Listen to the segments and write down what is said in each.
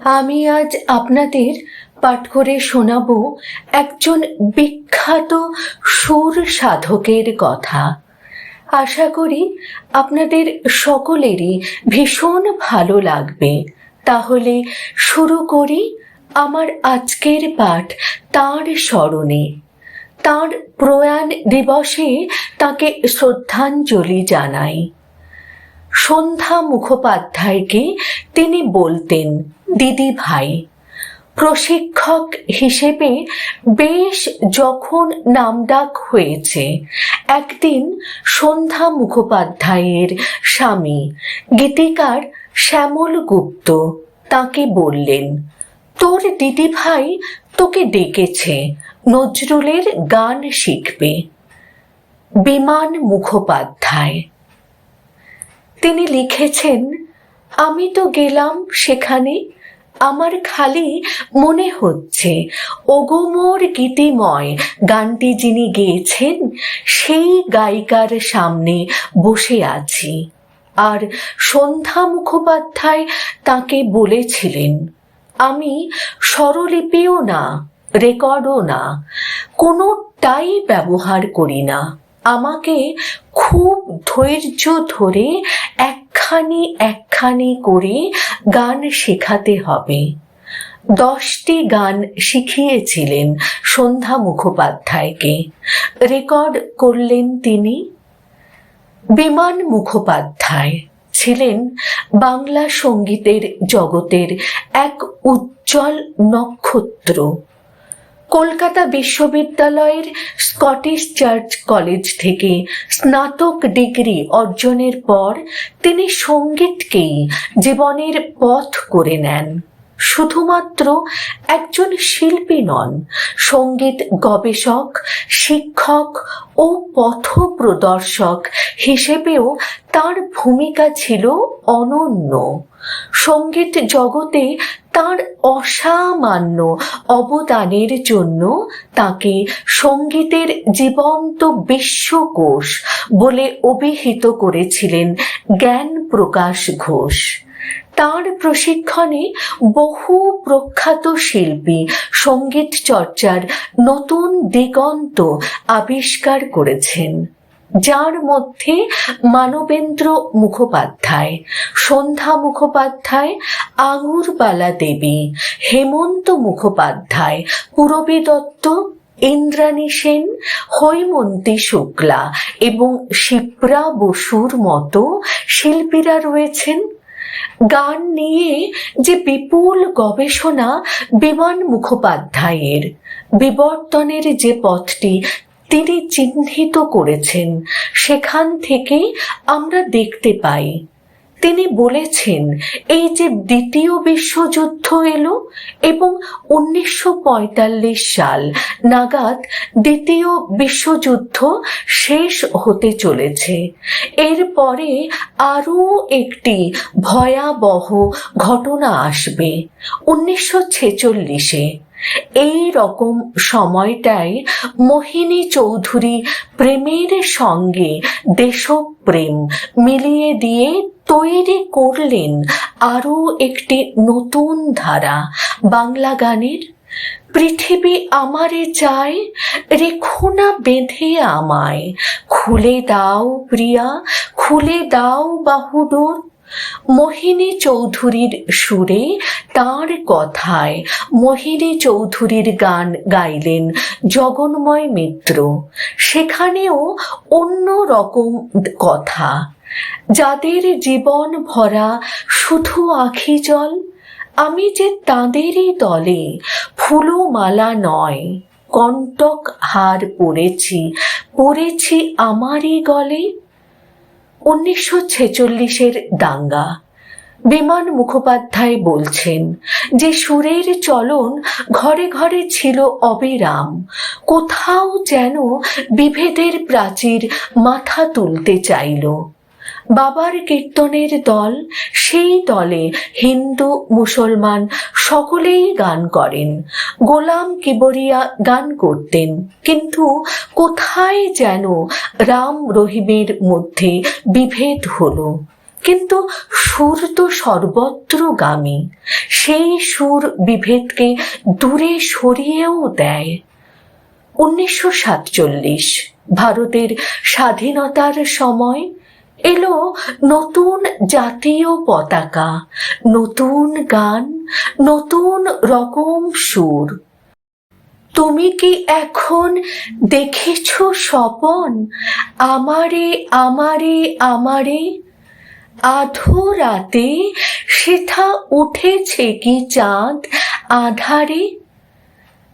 আমি আজ আপনাদের পাঠ করে শোনাব একজন বিখ্যাত সুর সাধকের কথা। আশা করি আপনাদের সকলেরই ভীষণ ভালো লাগবে। তাহলে শুরু করি আমার আজকের পাঠ তাঁর স্মরণে। তাঁর প্রয়াণ দিবসে তাকে শ্রদ্ধাঞ্জলি জানাই। সন্ধ্যা মুখোপাধ্যায়কে তিনি বলতেন, দিদি ভাই, প্রশিক্ষক হিসেবে বেশ যখন নামডাক হয়েছে, একদিন সন্ধ্যা মুখোপাধ্যায়ের স্বামী গীতিকার শ্যামল গুপ্ত তাকে বললেন, তোর দিদি ভাই তোকে ডেকেছে, নজরুলের গান শিখবে। বিমান মুখোপাধ্যায় তিনি লিখেছেন, আমি তো গেলাম সেখানে, আমার খালি মনে হচ্ছে ওগোমোর গীতিময় গানটি যিনি গেয়েছেন, সেই গায়িকার সামনে বসে আছি। আর সন্ধ্যা মুখোপাধ্যায় তাকে বলেছিলেন, আমি স্বরলিপিও না, রেকর্ডও না, কোনোটাই ব্যবহার করি না। আমাকে খুব ধৈর্য ধরে একখানি একখানি করে গান শেখাতে হবে। দশটি গান শিখিয়েছিলেন সন্ধ্যা মুখোপাধ্যায়কে। রেকর্ড করলেন তিনি বিমান মুখোপাধ্যায়। ছিলেন বাংলা সঙ্গীতের জগতের এক উজ্জ্বল নক্ষত্র। কলকাতা বিশ্ববিদ্যালয়ের স্কটিশ চার্চ কলেজ থেকে স্নাতক ডিগ্রি অর্জনের পর তিনি সঙ্গীতকেই জীবনের পথ করে নেন। শুধুমাত্র একজন শিল্পী নন, সংগীত গবেষক, শিক্ষক ও পথ প্রদর্শক হিসেবেও তার ভূমিকা ছিল অনন্য। সংগীত জগতে তার অসামান্য অবদানের জন্য তাকে সঙ্গীতের জীবন্ত বিশ্বকোষ বলে অভিহিত করেছিলেন জ্ঞান প্রকাশ ঘোষ। তার প্রশিক্ষণে বহু প্রখ্যাত শিল্পী, সংগীত চর্চার নতুন দিগন্ত আবিষ্কার করেছেন, যার মধ্যে মানবেন্দ্র মুখোপাধ্যায়, সন্ধ্যা মুখোপাধ্যায় আঙুরবালা দেবী, হেমন্ত মুখোপাধ্যায়, পূরবী দত্ত, ইন্দ্রাণী সেন, হৈমন্তী শুক্লা এবং শিপ্রা বসুর মতো শিল্পীরা রয়েছেন। গান নিয়ে যে বিপুল গবেষণা বিমান মুখোপাধ্যায়ের বিবর্তনের যে পথটি তিনি চিহ্নিত করেছেন, সেখান থেকে আমরা দেখতে পাই তিনি বলেছেন, এই যে দ্বিতীয় বিশ্বযুদ্ধ এলো এবং উনিশশো পঁয়তাল্লিশ সাল নাগাদ দ্বিতীয় বিশ্বযুদ্ধ শেষ হতে চলেছে। এরপরে আরও একটি ভয়াবহ ঘটনা আসবে, উনিশশো ছেচল্লিশে। এই রকম সময়টায় মোহিনী চৌধুরী প্রেমের সঙ্গে দেশপ্রেম মিলিয়ে দিয়ে তৈরি করলেন আরও একটি নতুন ধারা। বাংলা গানের, পৃথিবী আমারে চায়, রেখো না বেঁধে আমায়। খুলে দাও প্রিয়া, খুলে দাও বাহুডোর মোহিনী চৌধুরীর সুরে তার কথায় মোহিনী চৌধুরীর গান গাইলেন জগন্ময় মিত্র। সেখানেও অন্য রকম কথা। যাদের জীবন ভরা শুধু আখি জল, আমি যে তাঁদেরই দলে ফুলমালা নয়, কণ্টক হার পড়েছি পড়েছি আমারই গলে। উনিশশো ছেচল্লিশের দাঙ্গা। বিমান মুখোপাধ্যায় বলছেন যে সুরের চলন ঘরে ঘরে ছিল অবিরাম। কোথাও যেন বিভেদের প্রাচীর মাথা তুলতে চাইল। বাবার কীর্তনের দল, সেই দলে হিন্দু, মুসলমান সকলেই গান করেন। গোলাম কিবরিয়া গান করতেন, কিন্তু কোথায় যেন রাম রহিমের মধ্যে বিভেদ হলো। কিন্তু সুর তো সর্বত্র গামী সেই সুর বিভেদকে দূরে সরিয়েও দেয়। উনিশশো সাতচল্লিশ, ভারতের স্বাধীনতার সময় এলো নতুন জাতীয় পতাকা, নতুন গান, নতুন রকম সুর। তুমি কি এখন দেখেছ স্বপন? আমারে আমারে আমারে? আধো রাতে সেথা উঠেছে কি চাঁদ আধারে?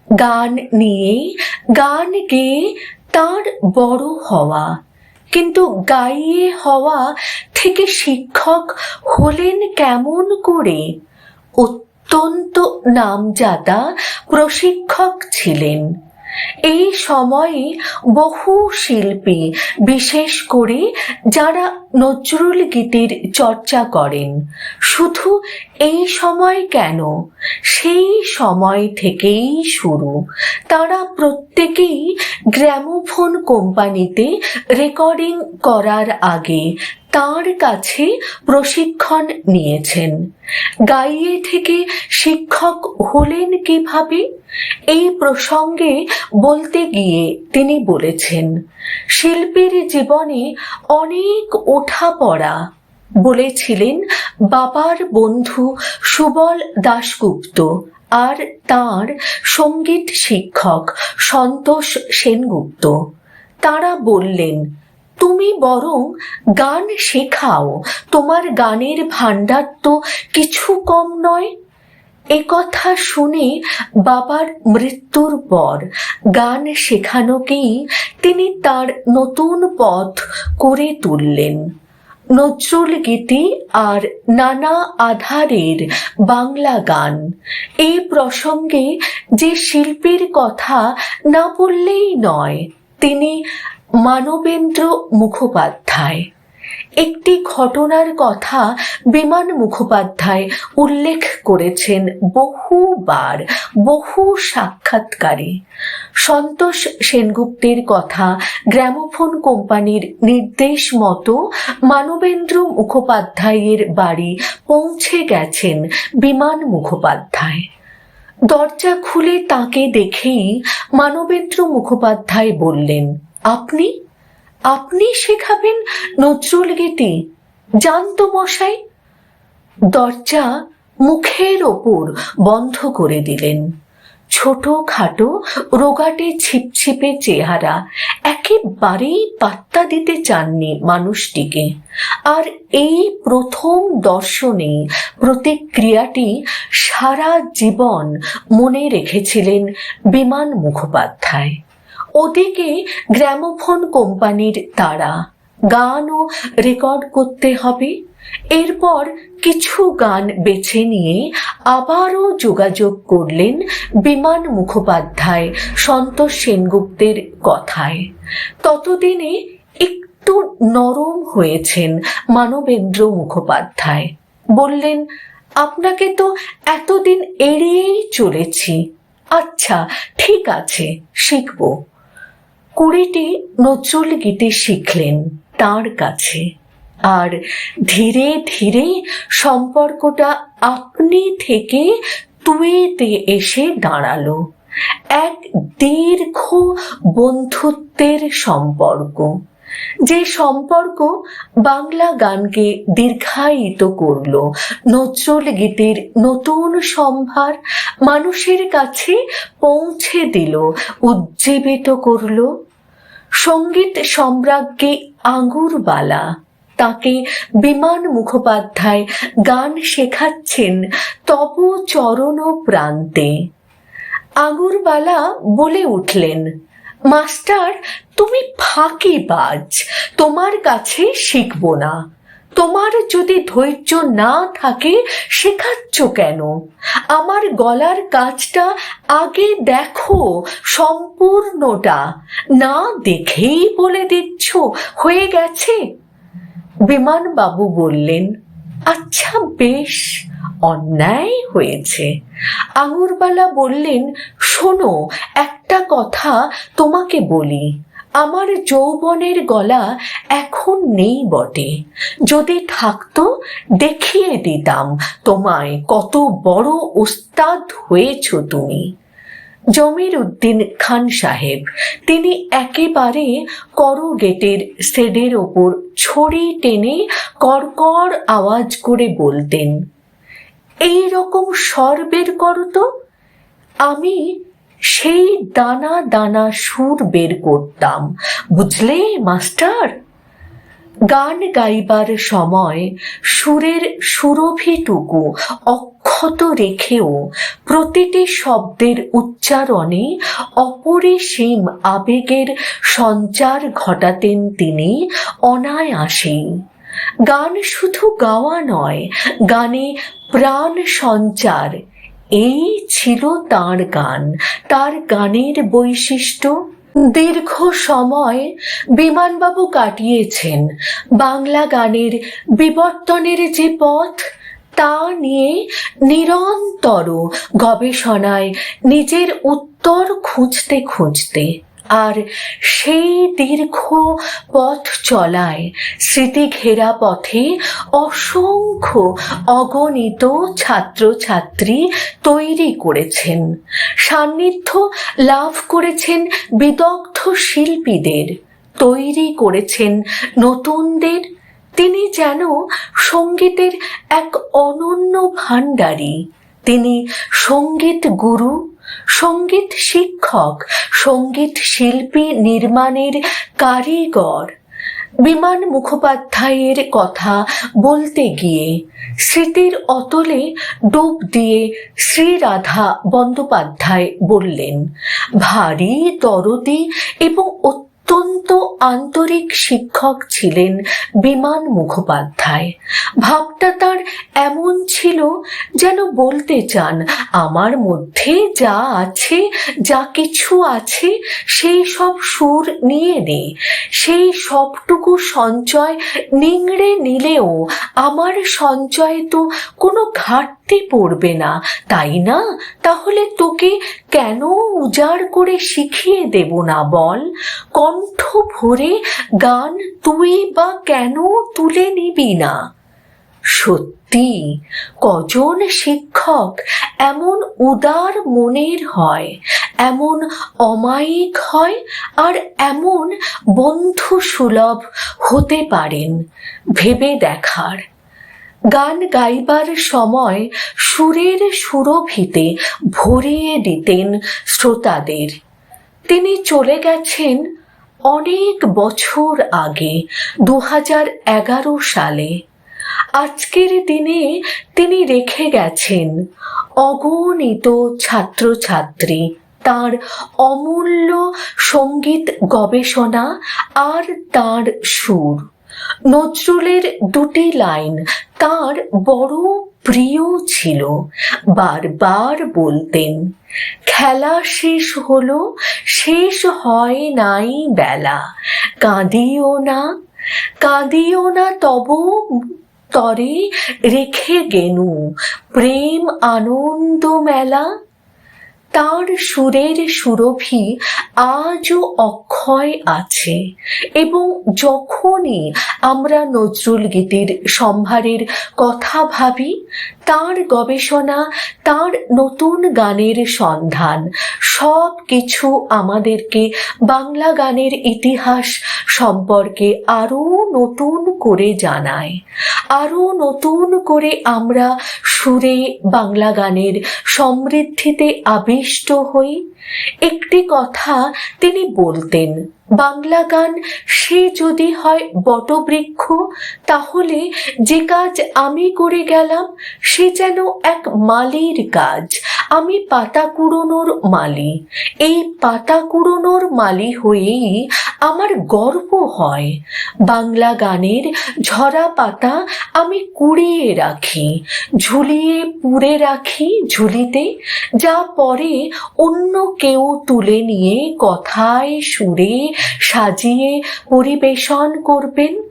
গান নিয়ে, গান গেয়ে তার বড় হওয়া। কিন্তু গাইয়ে হওয়া থেকে শিক্ষক হলেন কেমন করে? অত্যন্ত নামজাদা প্রশিক্ষক ছিলেন। এই সময়ে বহু শিল্পী, বিশেষ করে যারা নজরুল গীতির চর্চা করেন, শুধু এই সময় কেন? সেই সময় থেকেই শুরু। তারা প্রত্যেকেই গ্র্যামোফোন কোম্পানিতে রেকর্ডিং করার আগে তার কাছে প্রশিক্ষণ নিয়েছেন। গাইয়ে থেকে শিক্ষক হলেন কীভাবে? এই প্রসঙ্গে বলতে গিয়ে তিনি বলেছেন, শিল্পীর জীবনে অনেক ওঠা পড়া। বলেছিলেন বাবার বন্ধু সুবল দাশগুপ্ত আর তার সংগীত শিক্ষক সন্তোষ সেনগুপ্ত। তারা বললেন তুমি বরং গান শেখাও। তোমার গানের ভাণ্ডার তো কিছু কম নয়। এ কথা শুনে বাবার মৃত্যুর পর গান শেখানোকেই তিনি তার নতুন পথ করে তুললেন। নজরুল গীতি আর নানা আধারের বাংলা গান। এই প্রসঙ্গে যে শিল্পীর কথা না বললেই নয়, তিনি মানবেন্দ্র মুখোপাধ্যায়। একটি ঘটনার কথা বিমান মুখোপাধ্যায় উল্লেখ করেছেন বহুবার, বহু সাক্ষাৎকারে। সন্তোষ সেনগুপ্তের কথা গ্র্যামোফোন কোম্পানির নির্দেশ মতো মানবেন্দ্র মুখোপাধ্যায়ের বাড়ি পৌঁছে গেছেন বিমান মুখোপাধ্যায়। দরজা খুলে তাকে দেখেই মানবেন্দ্র মুখোপাধ্যায় বললেন আপনি আপনি শেখাবেন নজরুল গীতি জানতো মশাই, দরজা মুখের ওপর বন্ধ করে দিলেন। ছোট খাটো রোগাটে ছিপছিপে চেহারা, একেবারেই পাত্তা দিতে চাননি মানুষটিকে। আর এই প্রথম দর্শনে প্রতিক্রিয়াটি সারা জীবন মনে রেখেছিলেন বিমান মুখোপাধ্যায়। ওদিকে গ্র্যামোফোন কোম্পানির তারা। গানও রেকর্ড করতে হবে। এরপর কিছু গান বেছে নিয়ে আবারও যোগাযোগ করলেন বিমান মুখোপাধ্যায় সন্তোষ সেনগুপ্তের কথায়। ততদিনে একটু নরম হয়েছেন মানবেন্দ্র মুখোপাধ্যায়। বললেন, আপনাকে তো এতদিন এড়িয়েই চলেছি। আচ্ছা ঠিক আছে, শিখব। কুড়িটি নজরুল গীতি শিখলেন তার কাছে। আর ধীরে ধীরে সম্পর্কটা আপনি থেকে তুয়েতে এসে দাঁড়াল। এক দীর্ঘ বন্ধুত্বের সম্পর্ক। যে সম্পর্ক বাংলা গানকে দীর্ঘায়িত করল। নজরুল গীতের নতুন সম্ভার মানুষের কাছে পৌঁছে দিল, উজ্জীবিত করল। সংগীত সম্রাজ্ঞী আঙ্গুরবালা তাকে বিমান মুখোপাধ্যায় গান শেখাচ্ছেন তব চরণ প্রান্তে আঙুরবালা বলে উঠলেন মাস্টার, তুমি ফাঁকি বাজ। তোমার কাছে শিখব না। তোমার যদি ধৈর্য না থাকে, শেখাচ্ছ কেন? আমার গলার কাজটা আগে দেখো, সম্পূর্ণটা। না দেখেই বলে দিচ্ছ, হয়ে গেছে? বিমানবাবু বললেন আচ্ছা বেশ। অন্যায় হয়েছে। আঙুরবালা বললেন, শোনো, একটা কথা তোমাকে বলি। আমার যৌবনের গলা এখন নেই বটে। যদি থাকতো, দেখিয়ে দিতাম তোমায় কত বড় ওস্তাদ হয়েছ তুমি। জমির উদ্দিন খান সাহেব, তিনি একেবারে করগেটের সেডের ওপর ছড়ি টেনে কড়কড় আওয়াজ করে বলতেন এই রকম স্বর বের করো তো। আমি সেই দানা দানা সুর বের করতাম। বুঝলে, মাস্টার? গান গাইবার সময় সুরের সুরভিটুকু অক্ষত রেখেও প্রতিটি শব্দের উচ্চারণে অপরিসীম আবেগের সঞ্চার ঘটাতেন তিনি অনায়াসেই। গান শুধু গাওয়া নয়, গানে প্রাণ সঞ্চার। এই ছিল তার গান। তার গানের বৈশিষ্ট্য, দীর্ঘ সময় বিমানবাবু কাটিয়েছেন। বাংলা গানের বিবর্তনের যে পথ, তা নিয়ে নিরন্তর গবেষণায় নিজের উত্তর খুঁজতে খুঁজতে আর সেই দীর্ঘ পথ চলায় স্মৃতি ঘেরা পথে অসংখ্য অগণিত ছাত্রছাত্রী তৈরি করেছেন, সান্নিধ্য লাভ করেছেন বিদগ্ধ শিল্পীদের, তৈরি করেছেন নতুনদের, তিনি যেন সঙ্গীতের এক অনন্য ভাণ্ডারী। তিনি সংগীত গুরু, সংগীত শিক্ষক, সংগীত শিল্পী নির্মাণের কারিগর। বিমান মুখোপাধ্যায়ের কথা বলতে গিয়ে স্মৃতির অতলে ডুব দিয়ে শ্রীরাধা বন্দ্যোপাধ্যায় বললেন, ভারী দরদি এবং অত্যন্ত আন্তরিক শিক্ষক ছিলেন বিমান মুখোপাধ্যায়। ভাবটা তার এমন ছিল যেন বলতে চান, আমার মধ্যে যা আছে, যা কিছু আছে, সেই সব সুর নিয়ে নে। সেই সবটুকু সঞ্চয় নিংড়ে নিলেও আমার সঞ্চয়ে তো কোনো ঘাটতি পড়বে না, তাই না? তাহলে তোকে কেন উজাড় করে শিখিয়ে দেব না বল? কণ্ঠ ভরে গান তুই বা কেন তুলে নিবি না? সত্যি, কজন শিক্ষক এমন উদার মনের হয়, এমন অমায়িক হয় আর এমন বন্ধু সুলভ হতে পারেন, ভেবে দেখার। গান গাইবার সময় সুরের সুরভিতে ভরিয়ে দিতেন শ্রোতাদের। তিনি চলে গেছেন অনেক বছর আগে দু এগারো সালে। আজকের দিনে তিনি রেখে গেছেন অগণিত ছাত্রছাত্রী, তার অমূল্য সংগীত গবেষণা আর তার সুর। নজরুলের দুটি লাইন তার বড় প্রিয় ছিল। বারবার বলতেন, খেলা শেষ হলো, শেষ হয় নাই বেলা। কাঁদিও না কাঁদিও না তব তরে রেখে গেনু। প্রেম আনন্দ মেলা তার সুরের সুরভি আজও অক্ষয় আছে এবং যখনই আমরা নজরুল গীতির সম্ভারের কথা ভাবি তার গবেষণা, তার নতুন গানের সন্ধান, সব কিছু আমাদেরকে বাংলা গানের ইতিহাস সম্পর্কে আরও নতুন করে জানায়। আরও নতুন করে আমরা সুরে বাংলা গানের সমৃদ্ধিতে আবিষ্ট হই। একটি কথা তিনি বলতেন, বাংলা গান সে যদি হয় বটবৃক্ষ, তাহলে যে কাজ আমি করে গেলাম, সে যেন এক মালির কাজ। আমি পাতা কুড়োনোর মালি। এই পাতা কুড়োনোর মালি হয়েই আমার গর্ব হয়। বাংলা গানের ঝরা পাতা আমি কুড়িয়ে রাখি, ঝুলিয়ে পুড়ে রাখি ঝুলিতে, যা পরে অন্য কেউ তুলে নিয়ে কথায় সুরে সাজিয়ে পরিবেশন করবেন?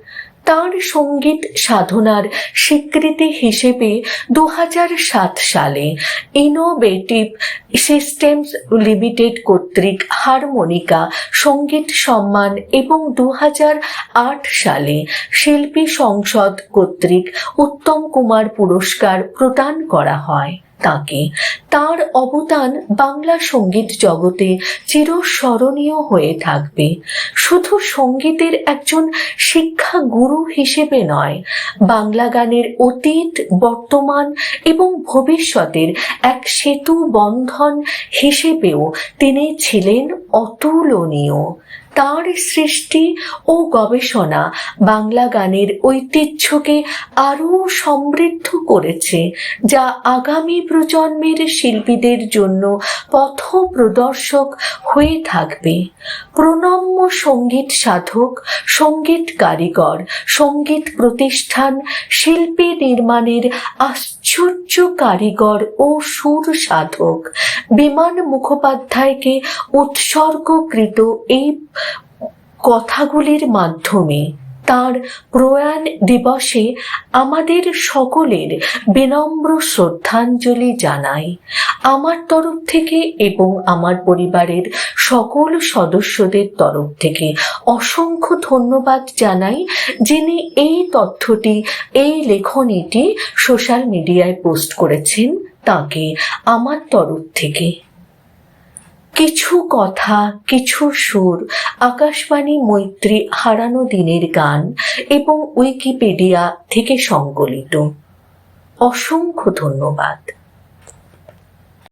তার সংগীত সাধনার স্বীকৃতি হিসেবে দু সালে ইনোভেটিভ সিস্টেমস লিমিটেড কর্তৃক হারমোনিকা, সংগীত সম্মান এবং দু সালে শিল্পী সংসদ কর্তৃক উত্তম কুমার পুরস্কার প্রদান করা হয়। তাকে। তার অবদান বাংলা সংগীত জগতে চিরস্মরণীয় হয়ে থাকবে। শুধু সঙ্গীতের একজন শিক্ষা গুরু হিসেবে নয়, বাংলা গানের অতীত, বর্তমান এবং ভবিষ্যতের এক সেতু বন্ধন হিসেবেও তিনি ছিলেন অতুলনীয়। তার সৃষ্টি ও গবেষণা বাংলা গানের ঐতিহ্যকে আরও সমৃদ্ধ করেছে, যা আগামী প্রজন্মের শিল্পীদের জন্য পথ প্রদর্শক হয়ে থাকবে। প্রণম্য সংগীত সাধক, সংগীত কারিগর, সংগীত প্রতিষ্ঠান, শিল্পী নির্মাণের আশ্চর্য কারিগর ও সুর সাধক। বিমান মুখোপাধ্যায়কে উৎসর্গকৃত এই কথাগুলির মাধ্যমে তার প্রয়াণ দিবসে আমাদের সকলের বিনম্র শ্রদ্ধাঞ্জলি জানাই। আমার তরফ থেকে এবং আমার পরিবারের সকল সদস্যদের তরফ থেকে অসংখ্য ধন্যবাদ জানাই যিনি এই তথ্যটি, এই লেখনীটি সোশ্যাল মিডিয়ায় পোস্ট করেছেন, তাকে আমার তরফ থেকে। কিছু কথা, কিছু সুর আকাশবাণী মৈত্রী হারানো দিনের গান এবং উইকিপিডিয়া থেকে সংকলিত অসংখ্য ধন্যবাদ।